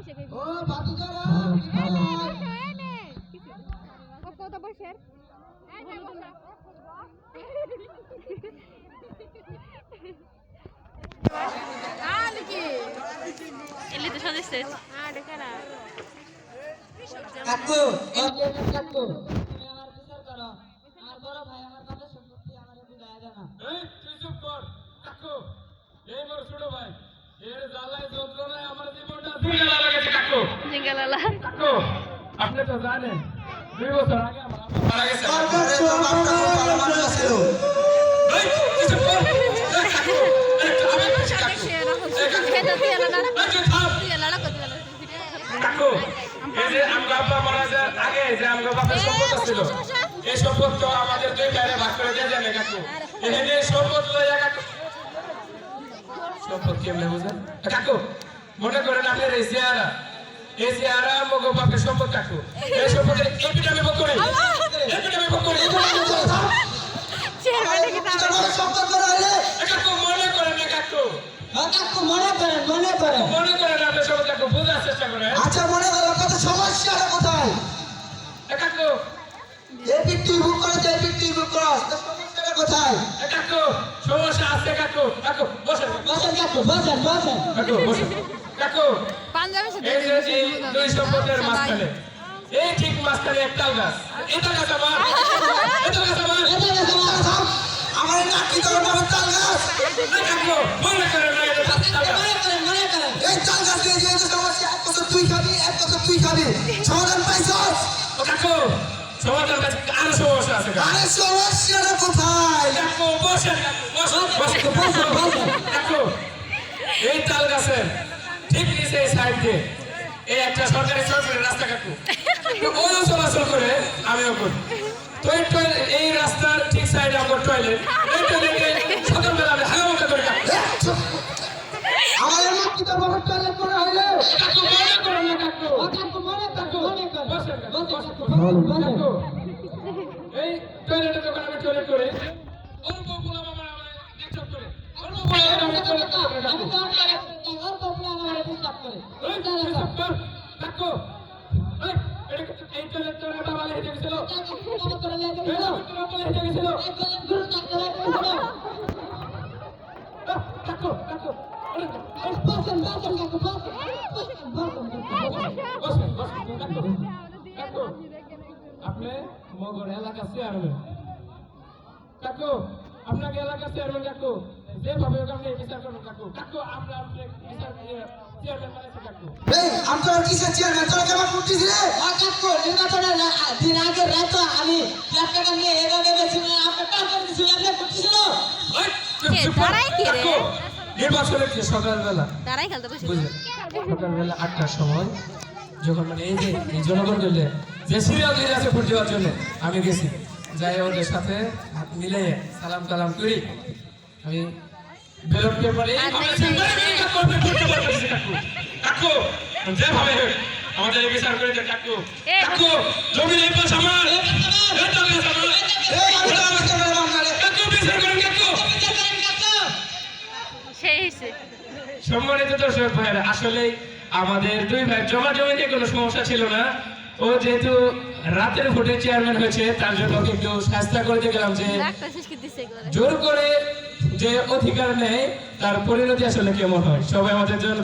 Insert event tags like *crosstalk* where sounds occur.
বসে গেছে ও ভাতিজারা কত বসের এলি তো সাজাইছে হ্যাঁ দেখা না কাকু ও কাকু। তুমি আমার বিচার করো আর বড় ভাই আমার কথা সম্পত্তি আমার বিদায় দেয় না এই তুই চুপ কর কাকু এই মোর ছোট ভাই এর জ্বালায় যন্ত্রণায় আমার জীবনটা ঝিঙ্গালা লেগেছে কাকু জিঙ্গালালা কাকু আপনি তো জানেন দুই বছর আগে আমার আব্বা মারা গেছে আরে তোর বাপটা খুব ভালো মানুষ ছিল এই, তুই চুপ কর। এই, কাকু, এই, আমি বলছি কাকু। এই, কাকু, এই, মারা যাওয়ার আগে যে আমগো বাপের সম্পদ ছিল এই সম্পদ তো আমাদের দুই ভাইরে ভাগ করে দিয়ে যাবে কাকু। এখানে সম্পদ লইয়া কাকু। সম্পদ কেমনে বুঝেন কাকু মনে করেন আপনার এই চেহারা। এই চেহারা মগো বাপের সম্পদ কাকু এই সম্পদে এই পিঠা আমি ভোগ করি। এই পিঠা আমি ভোগ করি। তোর বড় সম্পদ করে হইলে এ কাকু মনে করেন না কাকু? হ্যাঁ, কাকু মনে করেন মনে করেন। মনে করেন আপনার সম্পদ কাকু বোঝার চেষ্টা করেন। আচ্ছা মনে করো কত সমস্যাটা কোথায়? কাকু। এই পিক তুই বুক করো এই পিক তুই বুক করো সমস্যাটা কোথায়? কাকু সমস্যা আছে কাকু। কাকু বসেন। বসেন কাকু বসেন বসেন। কাকু বসেন। কাকু দুই সম্পদের মাঝখানে এই ঠিক মাঝখানে একটা গাছ। *laughs* এটা গাছ আমার। এটা গাছ আমার। এটা আমার। নাকি তাল গাছ। মনে করেন না এটা তাল গাছ। করেন করেন এই তাল গাছ দিয়ে যে সমস্যা এক বছর তুই খাবি এক বছর তুই খাবি। সমাধান পাইছস ও কাকু সমাধান কাছে আরও সমস্যা আছে। আরে সমস্যাটা কোথায়। কাকু এই তাল গাছের নিচে এই সাইড দিয়ে এই একটা সরকারি সরকারি রাস্তা কাকু ওইও চলাচল করে আমিও করি। তো এই রাস্তার ঠিক সাইডে আমার টয়লেট এই টয়লেটে সকালবেলা আমি হাগামুখা করে আমাদের টয়লেট করে হইলে? কাকু মনে করেন না কাকু ও কাকু মনে কাকু মনে কর কাকু এই টয়লেটে যখন আমি টয়লেট করি। ওর বলা মামা আমায় ডিস্টার্ব করে। ওর বলা আমায় টয়লেট আমি টয়লেট আপনি মগর এলাকা চেয়ারম্যান কাকু আপনাকে এলাকা চেয়ারম্যান কাকু আমি নির্বাচনের কে, সকালবেলা। খেলতে বসে সকালবেলা আটটার সময় যখন মানে এই যে জনগণ গেলে যে সিরিয়াল দিয়ে আছে ভোট দেওয়ার জন্য আমি গেছি। যাই ওদের সাথে হাত মিলে সালাম কালাম করি। আমি পেপারে কাকু যেভাবে আমাদের বিচার করে কাকু কাকু জমি পাশ আমার। সম্মানিত দর্শক ভাইরা আসলে আমাদের দুই ভাই জমা জমি নিয়ে কোনো সমস্যা ছিল না। ও যেহেতু রাতের ভোটে চেয়ারম্যান হয়েছে তার জন্য ওকে একটু শাস্তা করে দিয়ে গেলাম যে জোর করে যে অধিকার নেই তার পরিণতি আসলে কেমন হয়? সবাই আমাদের জন্য